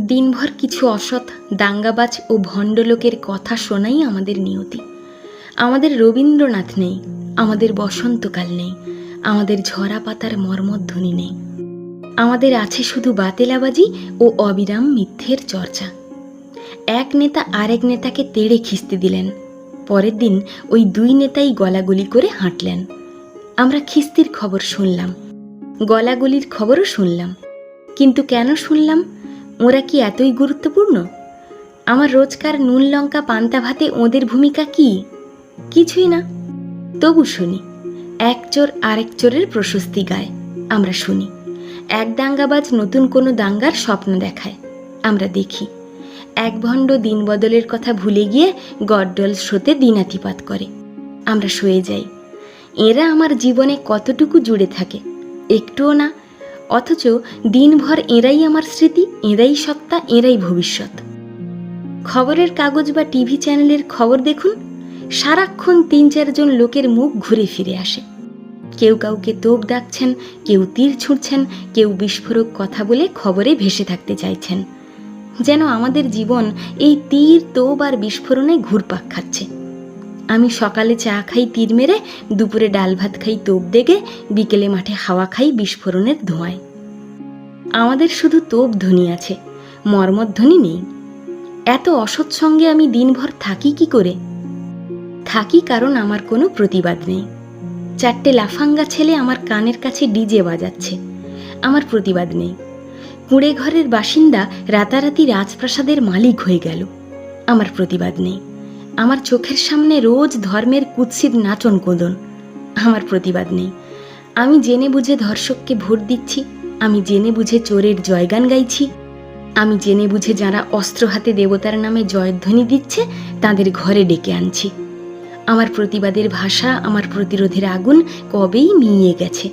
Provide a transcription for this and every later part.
দিনভর কিছু অসৎ, দাঙ্গাবাজ ও ভণ্ডলোকের কথা শোনাই আমাদের নিয়তি। আমাদের রবীন্দ্রনাথ নেই, আমাদের বসন্তকাল নেই, আমাদের ঝরা পাতার মর্মধ্বনি নেই। আমাদের আছে শুধু বাতেলাবাজি ও অবিরাম মিথ্যের চর্চা। এক নেতা আরেক নেতাকে তেড়ে খিস্তি দিলেন। পরের দিন ওই দুই নেতাই গলাগুলি করে হাঁটলেন। আমরা খিস্তির খবর শুনলাম। গলাগুলির খবরও শুনলাম। কিন্তু কেন শুনলাম? ওরা কি এতই গুরুত্বপূর্ণ? আমার রোজকার নুন লঙ্কা পান্তা ভাতে ওদের ভূমিকা কি? কিছুই না। তবু শুনি, এক চোর আরেক চোরের প্রশস্তি গায়। আমরা শুনি, এক দাঙ্গাবাজ নতুন কোনো দাঙ্গার স্বপ্ন দেখায়। আমরা দেখি, এক ভণ্ড দিন বদলের কথা ভুলে গিয়ে গড্ডল স্রোতে দিনাতিপাত করে। আমরা শুয়ে যাই, এরা আমার জীবনে কতটুকু জুড়ে থাকে? একটুও না অথচ দিনভর এরাই আমার স্মৃতি, এরাই সত্তা, এরাই ভবিষ্যৎ। খবরের কাগজ বা টিভি চ্যানেলের খবর দেখুন, সারাক্ষণ তিন চারজন লোকের মুখ ঘুরে ফিরে আসে। কেউ কাউকে তোপ ডাকছেন, কেউ তীর ছুঁড়ছেন, কেউ বিস্ফোরক কথা বলে খবরে ভেসে থাকতে চাইছেন। যেন আমাদের জীবন এই তীর, তোপ আর বিস্ফোরণে ঘুরপাক খাচ্ছে। আমি সকালে চা খাই তীর মেরে, দুপুরে ডাল ভাত খাই তোপ দেগে, বিকেলে মাঠে হাওয়া খাই বিস্ফোরণের ধোঁয়ায়। আমাদের শুধু তোপ ধ্বনি আছে, মর্মধ্বনি নেই। এত অসৎ সঙ্গে আমি দিনভর থাকি কি করে? থাকি কারণ আমার কোনো প্রতিবাদ নেই। চারটে লাফাঙ্গা ছেলে আমার কানের কাছে ডিজে বাজাচ্ছে, আমার প্রতিবাদ নেই। কুঁড়ে ঘরের বাসিন্দা রাতারাতি রাজপ্রাসাদের মালিক হয়ে গেল, আমার প্রতিবাদ নেই। আমার চোখের সামনে রোজ ধর্মের কুৎসিত নাচন কোদন। আমার প্রতিবাদ নেই। আমি জেনে বুঝে ধর্ষককে ভোট দিচ্ছি, আমি জেনে বুঝে চোরের জয়গান গাইছি, আমি জেনে বুঝে যারা অস্ত্র হাতে দেবতার নামে জয়ধ্বনি দিচ্ছে, তাদের ঘরে ডেকে আনছি। আমার প্রতিবাদের ভাষা, আমার প্রতিরোধের আগুন কবেই মিইয়ে গেছে।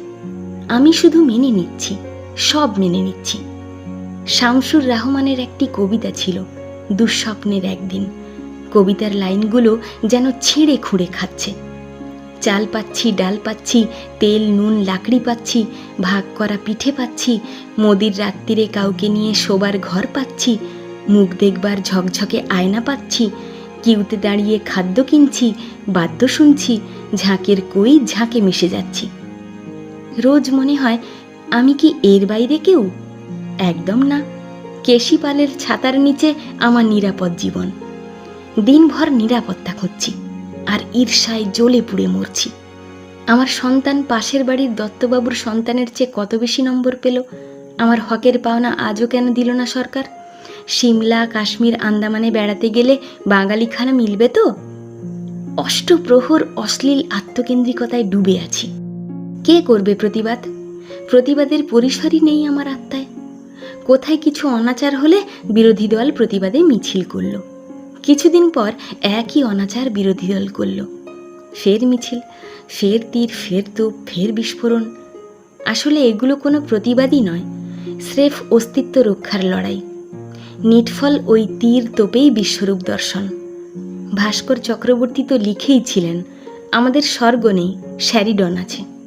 আমি শুধু মেনে নিচ্ছি, সব মেনে নিচ্ছি। শামসুর রহমানের একটি কবিতা ছিল, দুঃস্বপ্নের একদিন। কবিতার লাইনগুলো যেন ছিঁড়ে খুঁড়ে খাচ্ছে। চাল পাচ্ছি, ডাল পাচ্ছি, তেল, নুন, লাকড়ি পাচ্ছি, ভাগ করা পিঠে পাচ্ছি, মোদির রাত্রিরে কাউকে নিয়ে শোবার ঘর পাচ্ছি, মুখ দেখবার ঝকঝকে আয়না পাচ্ছি, কিউতে দাঁড়িয়ে খাদ্য কিনছি, বাদ্য শুনছি, ঝাঁকের কই ঝাঁকে মিশে যাচ্ছি। রোজ মনে হয়, আমি কি এর বাইরে কেউ? একদম না। কেশিপালের ছাতার নিচে আমার নিরাপদ জীবন। দিনভর নিরাপত্তা খুঁজছি, আর ঈর্ষায় জ্বলে পুড়ে মরছি। আমার সন্তান পাশের বাড়ির দত্তবাবুর সন্তানের চেয়ে কত বেশি নম্বর পেল? আমার হকের পাওনা আজও কেন দিল না সরকার? সিমলা কাশ্মীর, আন্দামানে বেড়াতে গেলে বাঙালিখানা মিলবে তো? অষ্টপ্রহর অশ্লীল আত্মকেন্দ্রিকতায় ডুবে আছি। কে করবে প্রতিবাদ? প্রতিবাদের পরিসরই নেই আমার আত্মায়। কোথায় কিছু অনাচার হলে বিরোধী দল প্রতিবাদে মিছিল করল। কিছুদিন পর একই অনাচার বিরোধী দল করল। ফের মিছিল, ফের তীর, ফের তোপ, ফের বিস্ফোরণ। আসলে এগুলো কোনো প্রতিবাদই নয়, স্রেফ অস্তিত্ব রক্ষার লড়াই। নিটফল ওই তীর তোপেই বিশ্বরূপ দর্শন। ভাস্কর চক্রবর্তী তো লিখেই ছিলেন, আমাদের স্বর্গ নেই শ্যারিডন আছে।